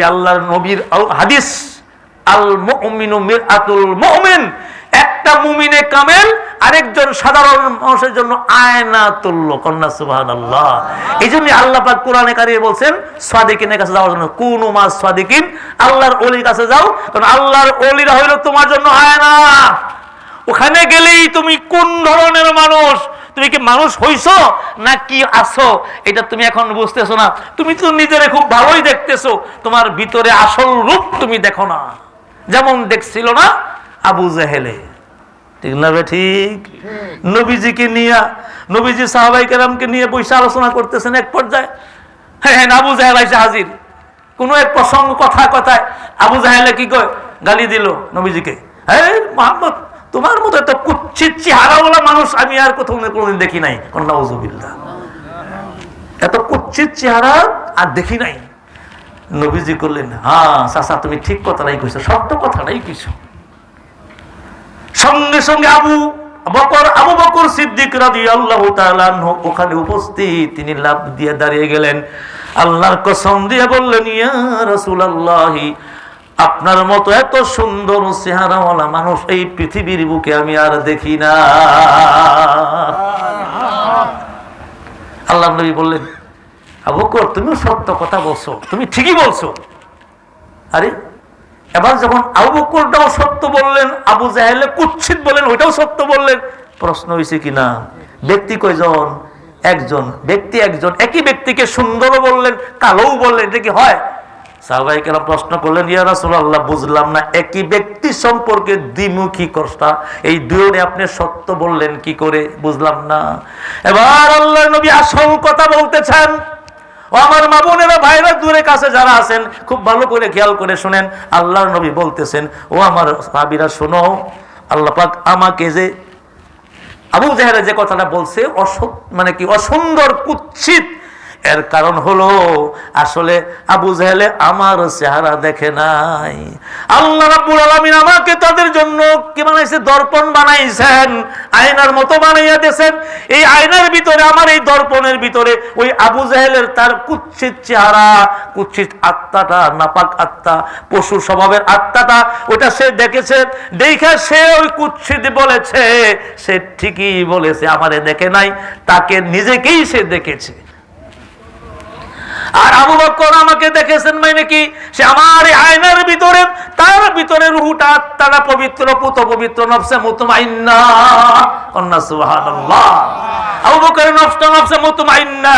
ওই আল্লাহর নবীর হাদিস, আল মুমিনু মিরআতুল মুমিন। একটা মুমিনে কামেল, আরেকজন সাধারণ মানুষের জন্য আয়না তুল্য কন্যা, সুবহানাল্লাহ। এই জন্য আল্লাহ পাক কোরআনে কারিয়ে বলছেন, সাদিকিনের কাছে যাওয়ার জন্য। কুনু মা সাদিকিন, আল্লাহর ওলির কাছে যাও। কারণ আল্লাহর ওলিরা হইল তোমার জন্য আয়না। ওখানে গেলেই তুমি কোন ধরনের মানুষ? তুমি কি মানুষ হইছো? না কি আছো? এটা তুমি এখন বুঝতেছো না। তুমি তো নিজেরে খুব ভালোই দেখতেছো। তোমার ভিতরে আসল রূপ তুমি দেখো না। যেমন দেখছিল না আবু জাহেলে। ঠিক না বে ঠিক? নবীজিকে নিয়ে, নবীজি সাহাবাই কেরামকে নিয়ে বসে আলোচনা করতেছেন এক পর্যায়ে। হ্যাঁ হ্যাঁ আবু জাহেল আইসে হাজির। কোন এক প্রসঙ্গ কথা কথায় আবু জাহেলে কি কয়? গালি দিল নবীজিকে। হ্যাঁ মোহাম্মদ তোমার মতো এত কুচ্ছিত চেহারাওয়ালা মানুষ আমি আর কোথাও কোনোদিন দেখি নাই। কন্যা এত কুচ্ছিত চেহারা আর দেখি নাই। নবীজি করলেন হ্যাঁ চাচা, তুমি ঠিক কথাটাই কইছো, সত্য কথাটাই কইছো। সঙ্গে সঙ্গে আবু বকর আবু বকর সিদ্দিক তাআলা আনহু ওখানে উপস্থিত। তিনি লাভ দিয়ে দাঁড়িয়ে গেলেন। আল্লাহর কসম দিয়ে বললেন, ইয়া রাসূলুল্লাহ আপনার মতো এত সুন্দর চেহারাওয়ালা মানুষ এই পৃথিবীর বুকে আমি আর দেখি না। আল্লাহ নবী বললেন, আবু বকর, তুমিও সত্য কথা বলছো, তুমি ঠিকই বলছো। আরে, এবার যখন আবু বকরটাও সত্য বললেন, আবু জাহেলে কুচ্ছিত বলেন ওইটাও সত্য বললেন, প্রশ্ন হয়েছে কিনা ব্যক্তি কয়জন? একজন। ব্যক্তি একজন। একই ব্যক্তিকে সুন্দরও বললেন, কালোও বললেন, এটা কি হয়? সাহবাহিকেরা প্রশ্ন করলেন, ইয়া রাসূলুল্লাহ, বুঝলাম না, একই ব্যক্তি সম্পর্কে দ্বিমুখী কষ্টা এই দুজনে আপনি সত্য বললেন কি করে? বুঝলাম না। এবার আল্লাহ নবী আসল কথা বলতেছেন। ও আমার মা বোনেরা, ভাইরা দূরে কাছে যারা আছেন, খুব ভালো করে খেয়াল করে শুনেন, আল্লাহর নবী বলতেছেন, ও আমার সাহাবীরা, শোনো, আল্লাহ আমাকে যে, আবু জাহেরা যে কথাটা বলছে অস- মানে কি, অসুন্দর, কুৎসিত এর কারণ হলো, আসলে আবু জাহেলে আমার চেহারা দেখে নাই। আল্লাহ রাব্বুল আলামিন আমাকে তাদের জন্য কি বানাইছে? দর্পণ বানাইছেন, আয়নার মতো বানাইয়া দিয়েছেন। এই আয়নার ভিতরে, আমার এই দর্পণের ভিতরে, ওই আবু জাহেলের তার কুৎসিত চেহারা কুচ্ছিত আত্মাটা, নাপাক আত্মা, পশু স্বভাবের আত্মাটা, ওটা সে দেখেছে। দেখে সে ওই কুৎসিত বলেছে, সে ঠিকই বলেছে, আমারে দেখে নাই, তাকে নিজেকেই সে দেখেছে। আর আবু বকর আমাকে দেখেছেন মানে কি? সে আমার আয়নার ভিতরে তার ভিতরে রুহুটা আত্মাটা পবিত্র পুত পবিত্র নফসে মুতমাইন্না। কন্যা সুবহানাল্লাহ। আবু বকরের নফসটা নফসে মুতমাইন্না।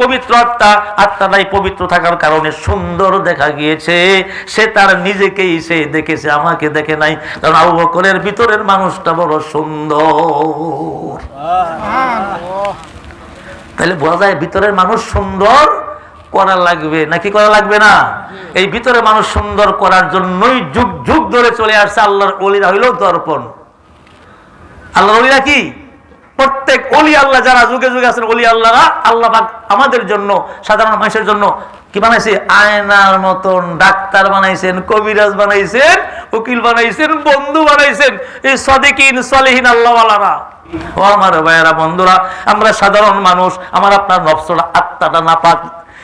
পবিত্র আত্মা আত্মাটাই পবিত্র থাকার কারণে সুন্দর দেখা গিয়েছে। সে তার নিজেকেই সে দেখেছে আমাকে দেখে নাই। কারণ আবু বকরের ভিতরের মানুষটা বড় সুন্দর। তাহলে বোঝা যায় ভিতরের মানুষ সুন্দর? করা লাগবে? নাকি করা লাগবে না? এই ভিতরে মানুষ সুন্দর করার জন্যই যুগ যুগ ধরে চলে আসছে আল্লাহর অলিরা হইল দর্পণ। আল্লাহর অলিরা কি? প্রত্যেক অলি আল্লাহ যারা যুগে যুগে আছেন অলি আল্লাহরা আল্লাহ পাক আমাদের জন্য সাধারণ মানুষের জন্য কি বানাইছে? আয়নার মতন ডাক্তার বানাইছেন কবিরাজ বানাইছেন উকিল বানাইছেন বন্ধু বানাইছেন এই সদিকিন সলেহীন আল্লাহওয়ালারা। ও আমার ভাইয়েরা বন্ধুরা আমরা সাধারণ মানুষ আমার আপনার নফসরা আত্মাটা নাপাক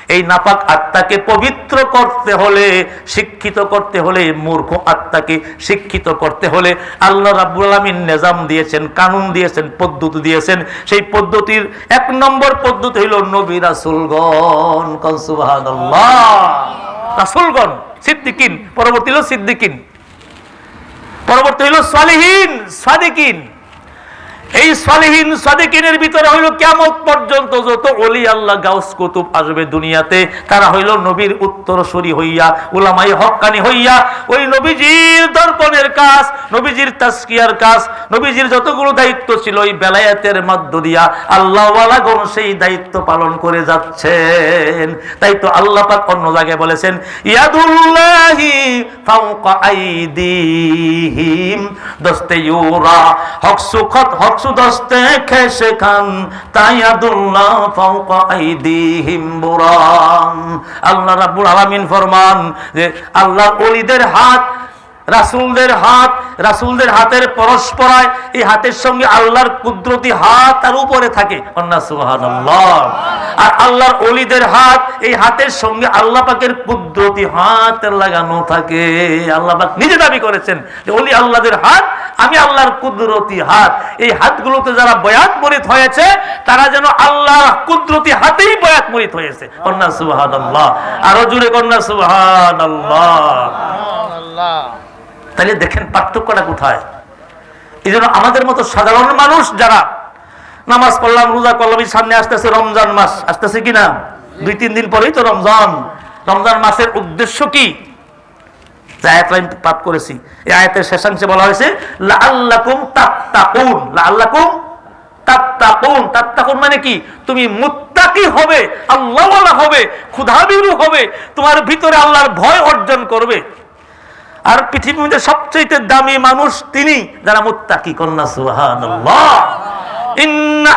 এই নাপাক আত্মাকে পবিত্র করতে হলে, শিক্ষিত করতে হলে, মূর্খ আত্মাকে শিক্ষিত করতে হলে আল্লাহ রাব্বুল আলামিন নিজাম দিয়েছেন, কানুন দিয়েছেন, পদ্ধতি দিয়েছেন। সেই পদ্ধতির এক নম্বর পদ্ধতি হইল নবী রাসূলগণ। কন সুবহানাল্লাহ। রাসূলগণ, সিদ্দিকিন, পরবর্তী হলো সিদ্দিকিন। পরবর্তী হইল সালিহিন, সাদিকিন। এই সালেহীন সাদেকিনের ভিতরে হইল কেমত পর্যন্ত যত অলি আল্লাহ গাউস কুতুব আসবে দুনিয়াতে, তারা হইল নবীর উত্তরসূরি হইয়া উলামাই হক্কানি হইয়া, ওই নবীজির দর্পণের কাজ, নবীজির তাস্কিয়ার কাজ, নবীজির যতগুলো দায়িত্ব ছিল ওই বেলায়াতের মধ্য দিয়া আল্লাহওয়ালাগণ সেই দায়িত্ব পালন করে যাচ্ছেন। তাই তো আল্লাহ পাক অন্য জায়গায় বলেছেন, ইয়াদুল্লাহি ফাওকা আইদিহিম, দস্তে ইউরা হকসু খত হকসু দস্তে খেসে খান তাইয়াদুল্লাহ ফাওকা আইদিহিম বুরান। আল্লাহ রাব্বুল আলামিন ফরমান যে আল্লাহর ওলিদের হাত রাসুলদের হাত, রাসুলদের হাতের পরস্পরায় এই হাতের সঙ্গে আল্লাহর কুদরতি হাত তার উপরে থাকে। আর আল্লাহর অলিদের হাত, এই হাতের সঙ্গে আল্লাহ পাকের কুদরতি হাত লাগানো থাকে। আল্লাহ পাক নিজে দাবি করেছেন অলি আল্লাহদের হাত, আমি আল্লাহর কুদরতি হাত। এই হাতগুলোতে যারা বয়াত মরিত হয়েছে, তারা যেন আল্লাহ কুদরতি হাতেই বয়াত মরিত হয়েছে। কন্যা সুবহানাল্লাহ। আরও জুড়ে কন্যা সুবহানাল্লাহ। তাহলে দেখেন পার্থক্যটা কোথায়? এই জন্য আমাদের মতো সাধারণ মানুষ যারা নামাজ পড়লাম, রোজা করলাম সামনে আসতেছে রমজান মাস, আসতেছে কিনা? দুই, তিন দিন পরেই তো রমজান। রমজান মাসের উদ্দেশ্য কি? আয়াত আমি পাঠ করেছি। এই আয়াতের শেষাংশে বলা হয়েছে, লাআল্লাকুম তাত্তাকুন। লাআল্লাকুম তাত্তাকুন। তাত্তাকুন মানে কি? তুমি মুত্তাকি হবে, আল্লাহওয়ালা হবে ক্ষুধাবিরু হবে, তোমার ভিতরে আল্লাহর ভয় অর্জন করবে। আর পৃথিবীর মধ্যে সবচেয়ে দামি মানুষ তিনি, যারা মুত্তাকি কন্যা, সুবহানাল্লাহ। ইন্না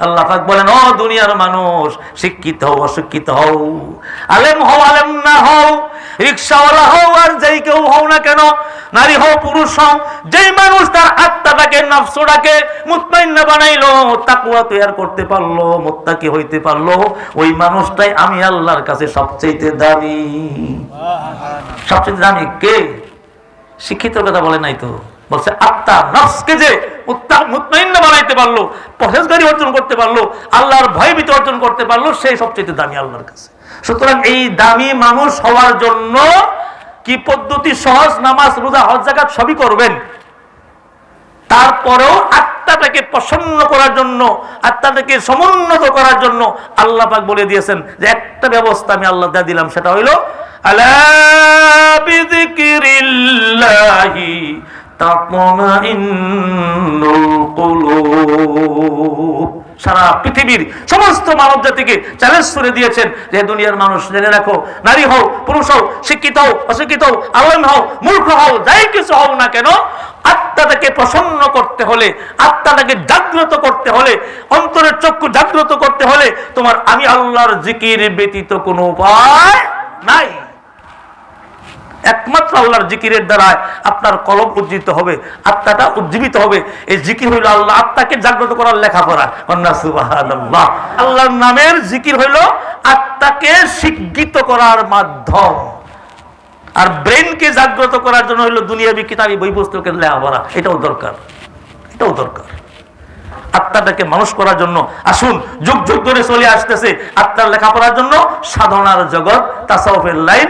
আল্লাহ বলেন, ও দুনিয়ার মানুষ, শিক্ষিত হও, অশিক্ষিত হও। আলেম হও, আলেম না হও, রিক্সাওয়ালা হও, আর যেই কেউ হও না কেন, নারী হও, পুরুষ হও, যেই মানুষ তার আত্মাটাকে নফসটাকে মুতমাইন্না বানাইলো তাকুয়া তৈয়ার করতে পারল, মুত্তাকি হইতে পারল, ওই মানুষটাই আমি আল্লাহর কাছে সবচেয়ে দামি। সবচেয়ে দামি কে? শিক্ষিত কথা বলে নাই তো। বলছে, আত্মা, নফসকে যে মুতমাইন্না বানাইতে পারল পরেশগারি অর্জন করতে পারল, আল্লাহর ভয়ভীতি অর্জন করতে পারল সেই সবচেয়ে দামি আল্লাহর কাছে। সুতরাং এই দামি মানুষ হওয়ার জন্য কি পদ্ধতি সহজ? নামাজ, রোজা, হজ জাকাত সবই করবেন। তারপরেও আত্মাটাকে প্রসন্ন করার জন্য, আত্মাটাকে সমুন্নত করার জন্য আল্লাহ পাক বলে দিয়েছেন যে একটা ব্যবস্থা আমি আল্লাহ দিলাম, সেটা হইল, আলা বিযিকিরিল্লাহি তাতমাইন্নুল কুলুব সারা পৃথিবীর সমস্ত মানব জাতিকে চ্যালেঞ্জ করে দিয়েছেন যে দুনিয়ার মানুষ জেনে রাখো, নারী হও, পুরুষ হও, শিক্ষিত হও, অশিক্ষিত হও, আলম হও, মূর্খ হও, যাই কিছু হও না কেন, আত্মাটাকে প্রসন্ন করতে হলে, আত্মাটাকে জাগ্রত করতে হলে, অন্তরের চক্ষু জাগ্রত করতে হলে তোমার আমি আল্লাহর জিকির ব্যতীত কোনো উপায় নাই। একমাত্র আল্লাহর জিকিরের দ্বারায় আপনার কলম উজ্জীবিত হবে, আত্মাটা উজ্জীবিত হবে। এই জিকির হইল আল্লাহ, আত্মাকে জাগ্রত করার লেখাপড়া। সুবহানাল্লাহ। আল্লাহর নামের জিকির হইল আত্মাকে শিক্ষিত করার মাধ্যম। আর ব্রেনকে জাগ্রত করার জন্য হইল দুনিয়াবি কিতাবি বই পুস্তকের লেখাপড়া। এটাও দরকার। এটাও দরকার। আত্মাটাকে মানুষ করার জন্য, আসুন, যুগ যুগ ধরে চলে আসতেছে। আত্মার লেখাপড়ার জন্য সাধনার জগৎ, তাসাউফের লাইন।